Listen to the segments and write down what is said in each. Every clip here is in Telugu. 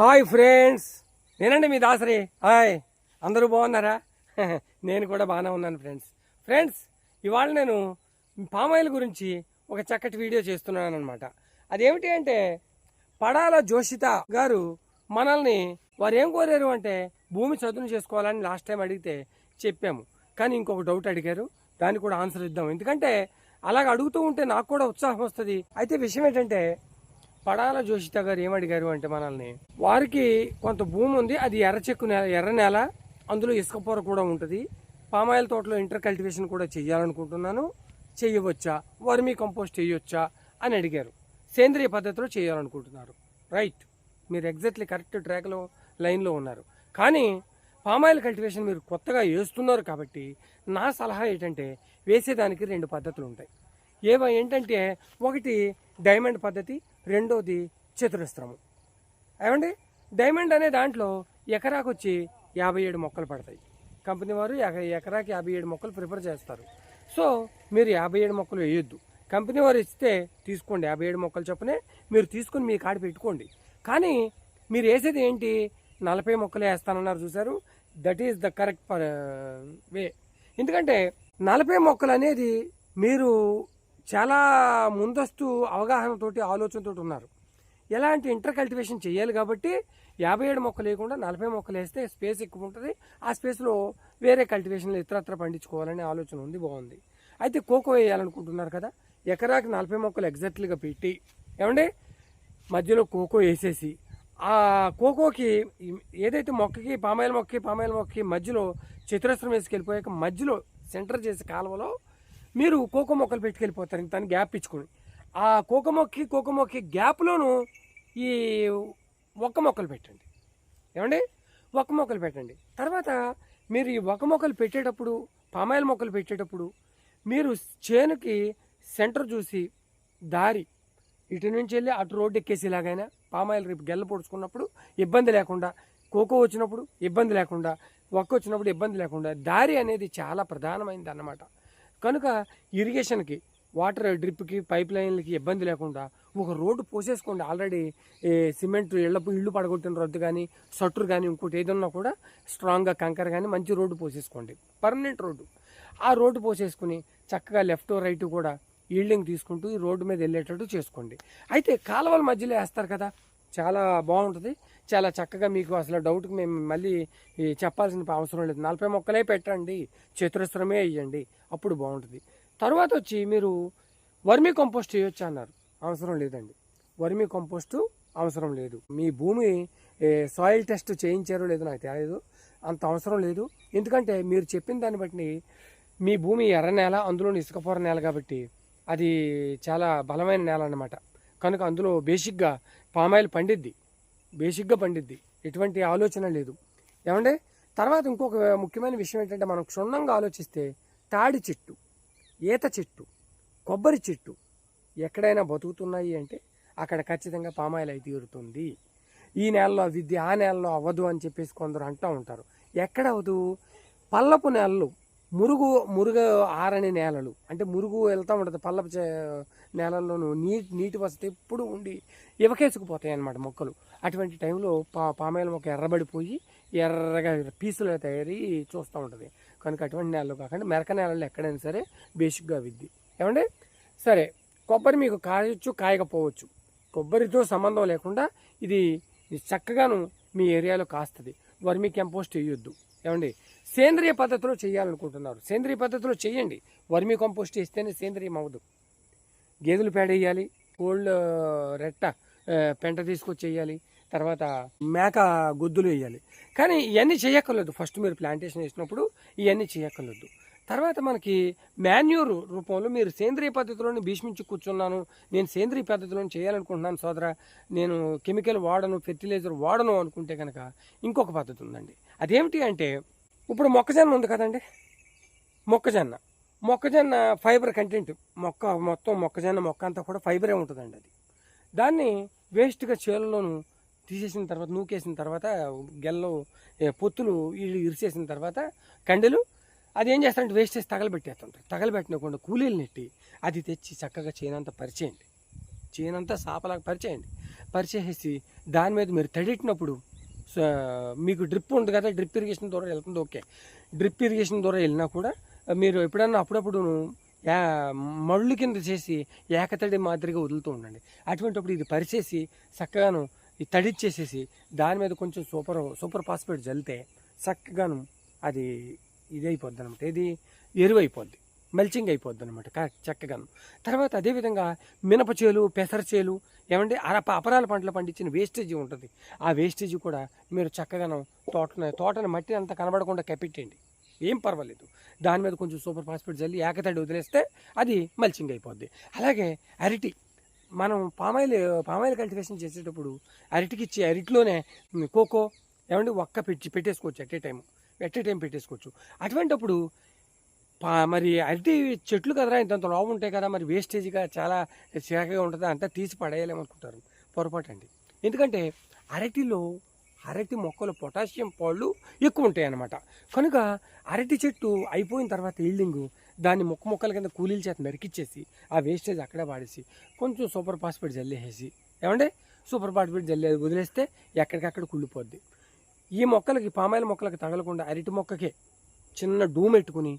Hi friends. నేనండి మీ దాసరి. హాయ్. అందరూ బాగున్నారా? నేను కూడా బాగానే ఉన్నాను ఫ్రెండ్స్. ఫ్రెండ్స్ ఇవాళ నేను పామాయిల్ గురించి ఒక చక్కటి వీడియో చేస్తున్నాను అనమాట అదేమిటి అంటే పడాల జోషిత గారు మనల్ని వారు ఏం కోరారు అంటే భూమి చదును చేసుకోవాలని లాస్ట్ టైం అడిగితే చెప్పాము. కానీ ఇంకొక డౌట్ అడిగారు. దానికి కూడా ఆన్సర్ ఇద్దాం. ఎందుకంటే అలాగ అడుగుతూ ఉంటే నాకు కూడా ఉత్సాహం వస్తుంది. అయితే విషయం ఏంటంటే పడాల జోషిత గారు ఏమడిగారు అంటే మనల్ని వారికి కొంత భూమి ఉంది అది ఎర్ర చెక్కు నేల ఎర్ర నేల అందులో ఇసుక పొర కూడా ఉంటుంది పామాయిల్ తోటలో ఇంటర్ కల్టివేషన్ కూడా చేయాలనుకుంటున్నాను చేయవచ్చా వర్మీ కంపోస్ట్ చేయొచ్చా అని అడిగారు. సేంద్రియ పద్ధతిలో చేయాలనుకుంటున్నారు రైట్ మీరు ఎగ్జాక్ట్లీ కరెక్ట్ ట్రాక్లో లైన్లో ఉన్నారు. కానీ పామాయిల్ కల్టివేషన్ మీరు కొత్తగా వేస్తున్నారు కాబట్టి నా సలహా ఏంటంటే వేసేదానికి రెండు పద్ధతులు ఉంటాయి ఏవో ఏంటంటే ఒకటి డైమండ్ పద్ధతి రెండోది చతురస్త్రము ఏమండి? డైమండ్ అనే దాంట్లో ఎకరాకు వచ్చి యాభై ఏడు మొక్కలు పడతాయి. కంపెనీ వారు ఎకరాకి యాభై ఏడు మొక్కలు ప్రిఫర్ చేస్తారు. సో మీరు యాభై ఏడు మొక్కలు వేయొద్దు. కంపెనీ వారు ఇస్తే తీసుకోండి యాభై ఏడు మొక్కలు చొప్పునే మీరు తీసుకుని మీ కాడ పెట్టుకోండి. కానీ మీరు వేసేది ఏంటి? నలభై మొక్కలు వేస్తానన్నారు చూసారు that is the correct way. ఎందుకంటే నలభై మొక్కలు అనేది మీరు చాలా ముందస్తు అవగాహనతోటి ఆలోచనతోటి ఉన్నారు. ఎలాంటి ఇంటర్ కల్టివేషన్ చేయాలి కాబట్టి యాభై ఏడు మొక్కలు లేకుండా నలభై మొక్కలు వేస్తే స్పేస్ ఎక్కువ ఉంటుంది. ఆ స్పేస్లో వేరే కల్టివేషన్లు ఇతరత్ర పండించుకోవాలనే ఆలోచన ఉంది బాగుంది. అయితే కోకో వేయాలనుకుంటున్నారు కదా ఎకరాకి నలభై మొక్కలు ఎగ్జాక్ట్లీగా పెట్టి ఏమండి? మధ్యలో కోకో వేసేసి ఆ కోకోకి ఏదైతే మొక్కకి పామాయిల్ మొక్కకి పామాయిల్ మొక్కకి మధ్యలో చతురస్రం వేసుకెళ్ళిపోయాక మధ్యలో సెంటర్ చేసే కాలువలో మీరు కోకో మొక్కలు పెట్టుకెళ్ళిపోతారు. దాన్ని గ్యాప్ ఇచ్చుకొని. ఆ కోకో మొక్కకి కోకో మొక్కకి గ్యాప్లోనూ ఈ ఒక్క మొక్కలు పెట్టండి. ఏమండి? ఒక్క మొక్కలు పెట్టండి. తర్వాత మీరు ఈ ఒక్క మొక్కలు పెట్టేటప్పుడు పామాయిల్ మొక్కలు పెట్టేటప్పుడు మీరు చేనుకి సెంటర్ చూసి దారి ఇటు నుంచి వెళ్ళి అటు రోడ్డు ఎక్కేసేలాగైనా పామాయిల్ రేపు గెల్ల పొడుచుకున్నప్పుడు ఇబ్బంది లేకుండా కోకో వచ్చినప్పుడు ఇబ్బంది లేకుండా ఒక్క వచ్చినప్పుడు ఇబ్బంది లేకుండా దారి అనేది చాలా ప్రధానమైనది అన్నమాట కనుక ఇరిగేషన్కి వాటర్ డ్రిప్కి పైప్ లైన్లకి ఇబ్బంది లేకుండా ఒక రోడ్డు పోసేసుకోండి. ఆల్రెడీ సిమెంట్ ఇళ్ళ ఇళ్ళు పడగొట్టిన రోడ్డు కానీ సట్టురు కానీ ఇంకోటి ఏదన్నా కూడా స్ట్రాంగ్గా కంకర కానీ మంచి రోడ్డు పోసేసుకోండి. Permanent road. ఆ రోడ్డు పోసేసుకుని చక్కగా లెఫ్ట్ రైట్ కూడా ఈల్డింగ్ తీసుకుంటూ ఈ రోడ్డు మీద వెళ్ళేటట్టు చేసుకోండి. అయితే కాలువల మధ్యలో వేస్తారు కదా చాలా బాగుంటుంది. చాలా చక్కగా మీకు అసలు డౌట్కి మేము మళ్ళీ చెప్పాల్సిన అవసరం లేదు. నలభై మొక్కలే పెట్టండి చతురస్రమే వేయండి అప్పుడు బాగుంటుంది. తర్వాత వచ్చి మీరు వర్మీ కంపోస్ట్ చేయొచ్చు అన్నారు. అవసరం లేదండి. వర్మీ కంపోస్టు అవసరం లేదు. మీ భూమి సాయిల్ టెస్ట్ చేయించారో లేదో నాకు తెలియదు అంత అవసరం లేదు. ఎందుకంటే మీరు చెప్పిన దాన్ని బట్టి మీ భూమి ఎర్ర నేల అందులో ఇసుకపొర నేల కాబట్టి అది చాలా బలమైన నేల అన్నమాట. కనుక అందులో బేసిక్గా పామాయిల్ పండిద్ది. బేసిక్గా పండిద్ది. ఎటువంటి ఆలోచన లేదు. ఏమంటే తర్వాత ఇంకొక ముఖ్యమైన విషయం ఏంటంటే మనం క్షుణ్ణంగా ఆలోచిస్తే తాడి చెట్టు ఈత చెట్టు కొబ్బరి చెట్టు ఎక్కడైనా బతుకుతున్నాయి అంటే అక్కడ ఖచ్చితంగా పామాయిల్ అయితే తీరుతుంది. ఈ నెలలో విద్య ఆ నెలలో అవ్వదు అని చెప్పేసి కొందరు అంటూ ఉంటారు. ఎక్కడ అవ్వదు? పల్లపు నెలలు మురుగు మురుగు ఆరని నేలలు. అంటే మురుగు వెళ్తూ ఉంటుంది పల్లపు చే- నేలల్లోనూ. నీటి నీటి వసతి ఎప్పుడు ఉండి ఇవకేసుకుపోతాయి అన్నమాట మొక్కలు. అటువంటి టైంలో పా పామాయిల్ మొక్క ఎర్రబడిపోయి ఎర్రగా పీసులు తయారీ చూస్తూ ఉంటుంది. కనుక అటువంటి నేలలు కాకుండా మెరక నేలలు ఎక్కడైనా సరే బేసిక్గా విద్ది. ఏమండి? సరే కొబ్బరి మీకు కాయొచ్చు కాయకపోవచ్చు. కొబ్బరితో సంబంధం లేకుండా ఇది ఇది చక్కగాను మీ ఏరియాలో కాస్తుంది. వర్మీ కంపోస్ట్ వేయొద్దు ఏమండి? సేంద్రియ పద్ధతిలో చేయాలనుకుంటున్నారు. సేంద్రియ పద్ధతిలో చేయండి. వర్మీ కంపోస్ట్ వేస్తేనే సేంద్రియం అవ్వదు. గేదెలు పేడ వేయాలి కోల్డ్ రెట్ట పెంట తీసుకొచ్చి వేయాలి తర్వాత మేక గొద్దులు వేయాలి. కానీ ఇవన్నీ చేయక్కర్లేదు. ఫస్ట్ మీరు ప్లాంటేషన్ వేసినప్పుడు ఇవన్నీ చేయక్కర్లేదు. తర్వాత మనకి మాన్యూర్ రూపంలో మీరు సేంద్రియ పద్ధతిలోనే భీష్మించి కూర్చున్నాను నేను సేంద్రియ పద్ధతిలోనే చేయాలనుకుంటున్నాను సోదర నేను కెమికల్ వాడను ఫెర్టిలైజర్ వాడను అనుకుంటే కనుక ఇంకొక పద్ధతి ఉందండి. అదేమిటి అంటే ఇప్పుడు మొక్కజొన్న ఉంది కదండి. మొక్కజొన్న. మొక్కజొన్న ఫైబర్ కంటెంట్. మొక్క మొత్తం మొక్కజొన్న మొక్క అంతా కూడా ఫైబరే ఉంటుందండి అది. దాన్ని వేస్ట్గా చేలలోను తీసేసిన తర్వాత నూకేసిన తర్వాత గెల్లో పొత్తులు వీళ్ళు ఇరిసేసిన తర్వాత కండెలు అది ఏం చేస్తారంటే వేస్ట్ చేసి తగలబెట్టేస్తుంటారు. తగలబెట్టినకుండా కూలీలు నెట్టి అది తెచ్చి చక్కగా చేనంతా పరిచేయండి. చేనంతా సాపలాగా పరిచేయండి. పరిచేసేసి దాని మీద మీరు తడిట్టినప్పుడు మీకు డ్రిప్ ఉంది కదా డ్రిప్ ఇరిగేషన్ ద్వారా వెళ్తుంది ఓకే. డ్రిప్ ఇరిగేషన్ ద్వారా వెళ్ళినా కూడా మీరు ఎప్పుడన్నా అప్పుడప్పుడు యా మళ్ళు కింద చేసి ఏకతడి మాదిరిగా వదులుతూ ఉండండి. అటువంటిప్పుడు ఇది పరిచేసి చక్కగాను ఈ తడిచ్చేసేసి దాని మీద కొంచెం సూపర్ సూపర్ ఫాస్ఫేట్ జల్లితే చక్కగాను అది ఇది అనమాట ఇది ఎరువు మల్చింగ్ అయిపోద్ది అనమాట చక్కగాను తర్వాత అదేవిధంగా మినప చేలు పెసర చేలు ఏమంటే అరప అపరాల పంటలు పండించిన వేస్టేజ్ ఉంటుంది. ఆ వేస్టేజ్ కూడా మీరు చక్కగాను తోట తోటని మట్టి అంతా కనబడకుండా కప్పెట్టండి ఏం పర్వాలేదు. దాని మీద కొంచెం సూపర్ ఫాస్ఫేట్ జల్లి ఏకతడి వదిలేస్తే అది మల్చింగ్ అయిపోద్ది. అలాగే అరటి మనం పామాయిల్ పామాయిల్ కల్టివేషన్ చేసేటప్పుడు అరటికి ఇచ్చే అరటిలోనే కోకో ఏమంటే ఒక్క పెట్టి పెట్టేసుకోవచ్చు at a time at a time పెట్టేసుకోవచ్చు. అటువంటప్పుడు మరి అరటి చెట్లు కదరా ఇంతంత లావు ఉంటాయి కదా మరి వేస్టేజ్గా చాలా చిరాకుగా ఉంటుంది అంతా తీసి పడేయాలేమనుకుంటారు. పొరపాటు అండి ఎందుకంటే అరటిలో అరటి మొక్కలు పొటాషియం పాళ్ళు ఎక్కువ ఉంటాయి అన్నమాట కనుక అరటి చెట్టు అయిపోయిన తర్వాత ఈల్డింగ్ దాన్ని మొక్క మొక్కల కింద కూలీల చేత నరికిచ్చేసి ఆ వేస్టేజ్ అక్కడే పాడేసి కొంచెం సూపర్ ఫాస్ఫేట్ జల్లేసేసి ఏమంటే సూపర్ ఫాస్ఫేట్ జల్లే వదిలేస్తే ఎక్కడికక్కడ కుళ్ళిపోద్ది. ఈ మొక్కలకి పామాయిల మొక్కలకి తగలకుండా అరటి మొక్కకే చిన్న డూమ్ పెట్టుకుని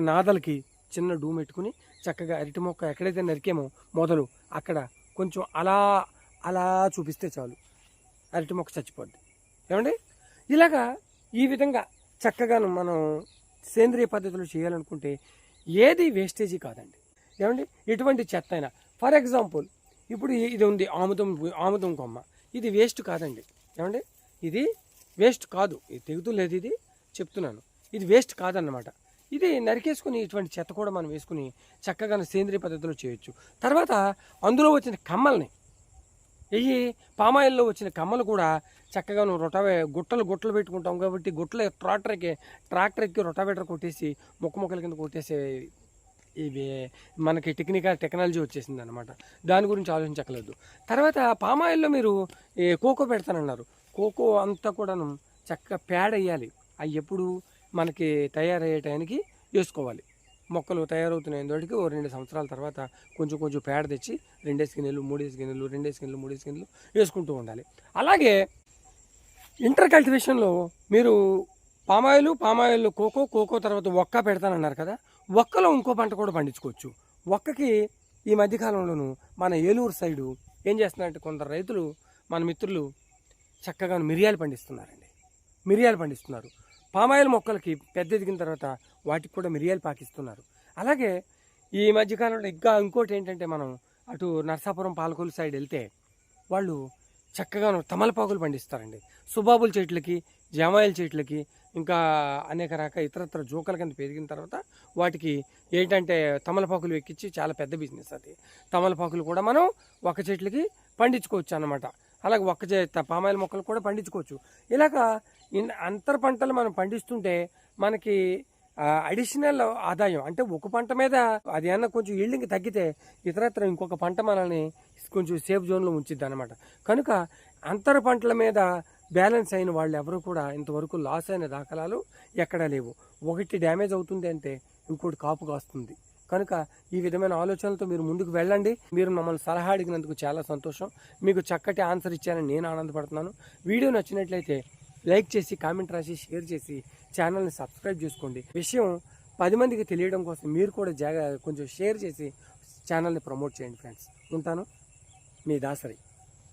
నాదలకి చిన్న డూమ్ పెట్టుకుని చక్కగా అరటి మొక్క ఎక్కడైతే నరికేమో మొదలు అక్కడ కొంచెం అలా అలా చూపిస్తే చాలు. అరటి మొక్క చచ్చిపోద్ది. ఏమండి? ఇలాగా ఈ విధంగా చక్కగా మనం సేంద్రియ పద్ధతిలో చేయాలనుకుంటే ఏది వేస్టేజీ కాదండి. ఏమండి? ఎటువంటి చెత్త అయినా. ఫర్ ఎగ్జాంపుల్ ఇప్పుడు ఇది ఉంది ఆముదం ఆముదం కొమ్మ. ఇది వేస్ట్ కాదండి. ఏమండి? ఇది వేస్ట్ కాదు. ఇది తెగుతూ లేదు ఇది. చెప్తున్నాను. ఇది వేస్ట్ కాదన్నమాట. ఇది నరికేసుకుని ఇటువంటి చెత్త కూడా మనం వేసుకుని చక్కగా సేంద్రియ పద్ధతిలో చేయొచ్చు. తర్వాత అందులో వచ్చిన కమ్మల్ని ఇవి పామాయిల్లో వచ్చిన కమ్మలు కూడా చక్కగా నువ్వు రొటావే గుట్టలు గుట్టలు పెట్టుకుంటాం కాబట్టి గుట్టలు ట్రాక్టర్కి ట్రాక్టర్కి రొటావేటర్ కొట్టేసి ముక్క ముక్కల కింద కొట్టేసే ఇవి మనకి టెక్నికల్ టెక్నాలజీ వచ్చేసింది అనమాట దాని గురించి ఆలోచించక్కలేదు తర్వాత పామాయిల్లో మీరు కోకో పెడతానన్నారు. కోకో అంతా కూడాను చక్కగా ప్యాడ్ వేయాలి. అవి ఎప్పుడు? మనకి తయారయ్యే టైంకి వేసుకోవాలి. మొక్కలు తయారవుతున్నాయి తోటికి ఓ రెండు సంవత్సరాల తర్వాత కొంచెం కొంచెం పేడ తెచ్చి రెండేసి గిన్నెలు మూడేసి గిన్నెలు రెండేసి గిన్నెలు మూడేసి గిన్నెలు వేసుకుంటూ ఉండాలి. అలాగే ఇంటర్ కల్టివేషన్లో మీరు పామాయిల్ పామాయిల్ కోకో కోకో తర్వాత ఒక్క పెడతానన్నారు కదా ఒక్కలో ఇంకో పంట కూడా పండించుకోవచ్చు. ఒక్కకి ఈ మధ్యకాలంలోనూ మన ఏలూరు సైడు ఏం చేస్తున్నారంటే కొందరు రైతులు మన మిత్రులు చక్కగా మిరియాలు పండిస్తున్నారండి. మిరియాలు పండిస్తున్నారు. పామాయిల్ మొక్కలకి పెద్ద ఎదిగిన తర్వాత వాటికి కూడా మిరియాలు పాకిస్తున్నారు. అలాగే ఈ మధ్యకాలంలో ఇంకా ఇంకోటి ఏంటంటే మనం అటు నర్సాపురం పాలకొల్లు సైడ్ వెళ్తే వాళ్ళు చక్కగా తమలపాకులు పండిస్తారండి. సుబాబుల చెట్లకి జామాయిల చెట్లకి ఇంకా అనేక రకాల ఇతరత్ర జోకల కింద పెరిగిన తర్వాత వాటికి ఏంటంటే తమలపాకులు ఎక్కించి చాలా పెద్ద బిజినెస్ అది. తమలపాకులు కూడా మనం ఒక చెట్లకి పండించుకోవచ్చు అన్నమాట అలాగే ఒక్క చే పామాయిల మొక్కలు కూడా పండించుకోవచ్చు. ఇలాగా అంతర పంటలు మనం పండిస్తుంటే మనకి అడిషనల్ ఆదాయం అంటే ఒక పంట మీద అది ఏమన్నా కొంచెం ఈల్డింగ్ తగ్గితే ఇతరత్ర ఇంకొక పంట మనల్ని కొంచెం సేఫ్ జోన్లో ఉంచిద్ది అనమాట కనుక అంతర పంటల మీద బ్యాలెన్స్ అయిన వాళ్ళు ఎవరు కూడా ఇంతవరకు లాస్ అయిన దాఖలాలు ఎక్కడా లేవు. ఒకటి డ్యామేజ్ అవుతుంది అంటే ఇంకోటి కాపు కాస్తుంది. కనుక ఈ విధమైన ఆలోచనలతో మీరు ముందుకు వెళ్ళండి. మీరు మమ్మల్ని సలహా అడిగినందుకు చాలా సంతోషం. మీకు చక్కటి ఆన్సర్ ఇచ్చానని నేను ఆనందపడుతున్నాను. వీడియో నచ్చినట్లయితే లైక్ చేసి కామెంట్ రాసి షేర్ చేసి ఛానల్ని సబ్స్క్రైబ్ చేసుకోండి. విషయం పది మందికి తెలియడం కోసం మీరు కూడా జాగా కొంచెం షేర్ చేసి ఛానల్ని ప్రమోట్ చేయండి ఫ్రెండ్స్. ఉంటాను. మీ దాసరి.